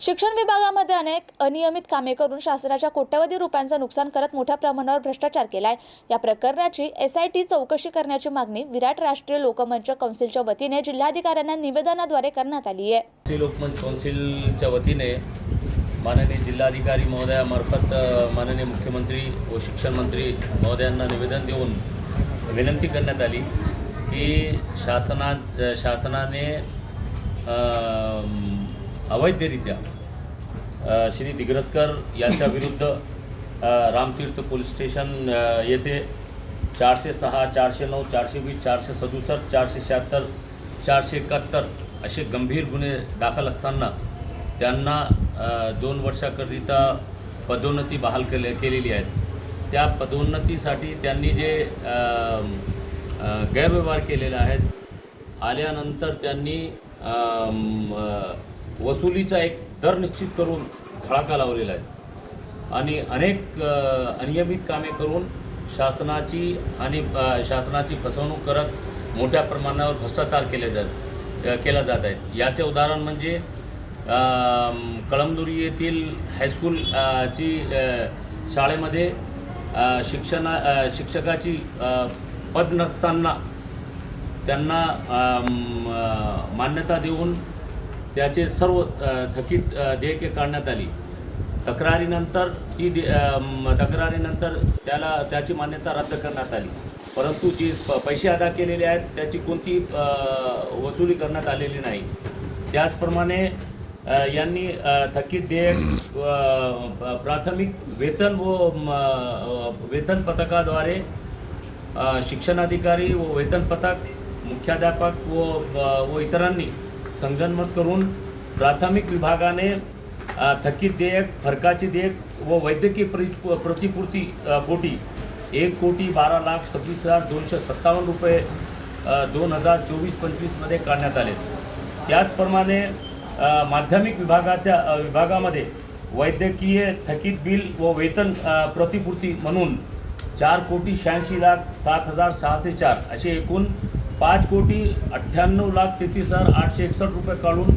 शिक्षण विभागामध्ये अनेक अनियमित कामे करून शासनाच्या कोट्यवधी रुपयांचं नुकसान करत मोठ्या प्रमाणावर भ्रष्टाचार केलाय. या प्रकरणाची एस आय टी चौकशी करण्याची मागणी विराट राष्ट्रीय लोकमंच कौन्सिलच्या वतीने जिल्हाधिकाऱ्यांना निवेदनाद्वारे करण्यात आली आहे. लोकमंच कौन्सिलच्या वतीने माननीय जिल्हाधिकारी महोदयामार्फत माननीय मुख्यमंत्री व शिक्षण मंत्री महोदयांना निवेदन देऊन विनंती करण्यात आली की शासना शासनाने अवैधरित्या श्री दिग्रसकर यांच्याविरुद्ध विरुद्ध रामतीर्थ पोलीस स्टेशन येथे चारशे सहा चारशे नऊ चारशे वीस चारशे सदुसष्ट चारशे शहात्तर चारशे एकाहत्तर असे गंभीर गुन्हे दाखल असताना त्यांना दोन वर्षाकरिता पदोन्नती बहाल केले केलेली आहेत. त्या पदोन्नतीसाठी त्यांनी जे गैरव्यवहार केलेले आहेत आल्यानंतर त्यांनी वसुलीचा एक दर निश्चित करून धडाका लावलेला आहे. आणि अनेक अनियमित कामे करून शासनाची आणि शासनाची फसवणूक करत मोठ्या प्रमाणावर भ्रष्टाचार केले जात केला जात आहेत. याचे उदाहरण म्हणजे कळमदुरी येथील हायस्कूल ची शाळेमध्ये शिक्षणा शिक्षकाची पद नसताना त्यांना मान्यता देऊन त्याचे सर्व थकीत देयके काढण्यात आली. तक्रारीनंतर ती दे तक्रारीनंतर त्याला त्याची मान्यता रद्द करण्यात आली. परंतु जी प पैसे अदा केलेले आहेत त्याची कोणती वसुली करण्यात आलेली नाही. त्याचप्रमाणे यांनी थकीत देयक प्राथमिक वेतन व म, वेतन पथकाद्वारे शिक्षणाधिकारी व वेतन पथक मुख्याध्यापक व व इतरांनी संगनमत करून प्राथमिक विभागाने थकीत देयक फरकाचे देयक व वैद्यकीय प्रति प्रतिपूर्ती अ, पोटी एक कोटी बारा लाख सव्वीस हजार दोनशे सत्तावन्न रुपये दोन हजार चोवीस पंचवीसमध्ये काढण्यात आले. त्याचप्रमाणे माध्यमिक विभागाच्या विभागामध्ये वैद्यकीय थकीत बिल व वेतन प्रतिपूर्ती म्हणून चार कोटी शहाऐंशी लाख सात हजार सहाशे चार असे एकूण पाच कोटी अठ्ठ्याण्णव लाख तेहतीस हजार आठशे एकसष्ट रुपये काढून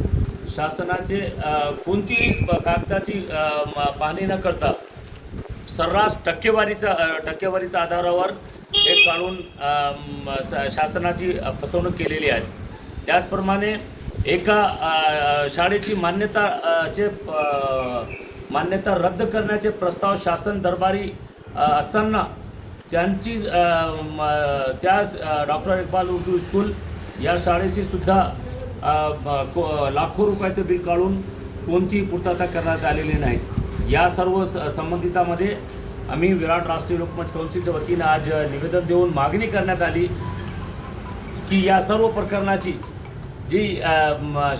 शासनाचे कोणतीही कागदाची पाहणी न करता सर्रास टक्केवारीचा टक्केवारीच्या आधारावर हे काढून शासनाची फसवणूक केलेली आहे. त्याचप्रमाणे एका शाळेची मान्यता चे मान्यता रद्द करण्याचे प्रस्ताव शासन दरबारी असताना त्यांची त्या त्याच डॉक्टर इकबाल उर्दू स्कूल या शाळेशी सुद्धा को- लाखो रुपयाचं बिल काढून कोणतीही पूर्तता करण्यात आलेली नाही. या सर्व स- संबंधितामध्ये आम्ही विराट राष्ट्रीय लोकमत कौन्सिलच्या वतीनं आज निवेदन देऊन मागणी करण्यात आली की या सर्व प्रकरणाची जी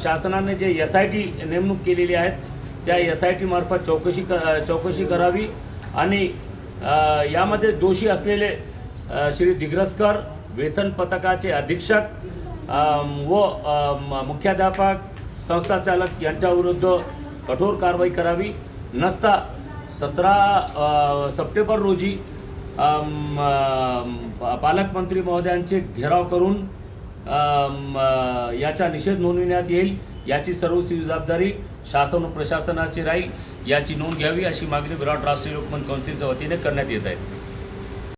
शासनाने जे एस आय टी नेमणूक केलेली आहेत त्या एस आय टीमार्फत चौकशी क चौकशी करावी आणि यामध्ये दोषी असलेले श्री दिग्रसकर वेतन पथकाचे अधीक्षक व मुख्याध्यापक संस्थाचालक यांच्याविरुद्ध कठोर कारवाई करावी. नसता सतरा सप्टेंबर रोजी पालकमंत्री महोदयांचे घेराव करून याचा निषेध नोंदविण्यात येईल. याची सर्व जबाबदारी शासन व प्रशासनाची राहील. याची नोंद घ्यावी अशी मागणी विराट राष्ट्रीय लोकमत कौन्सिलच्या वतीने करण्यात येत आहे.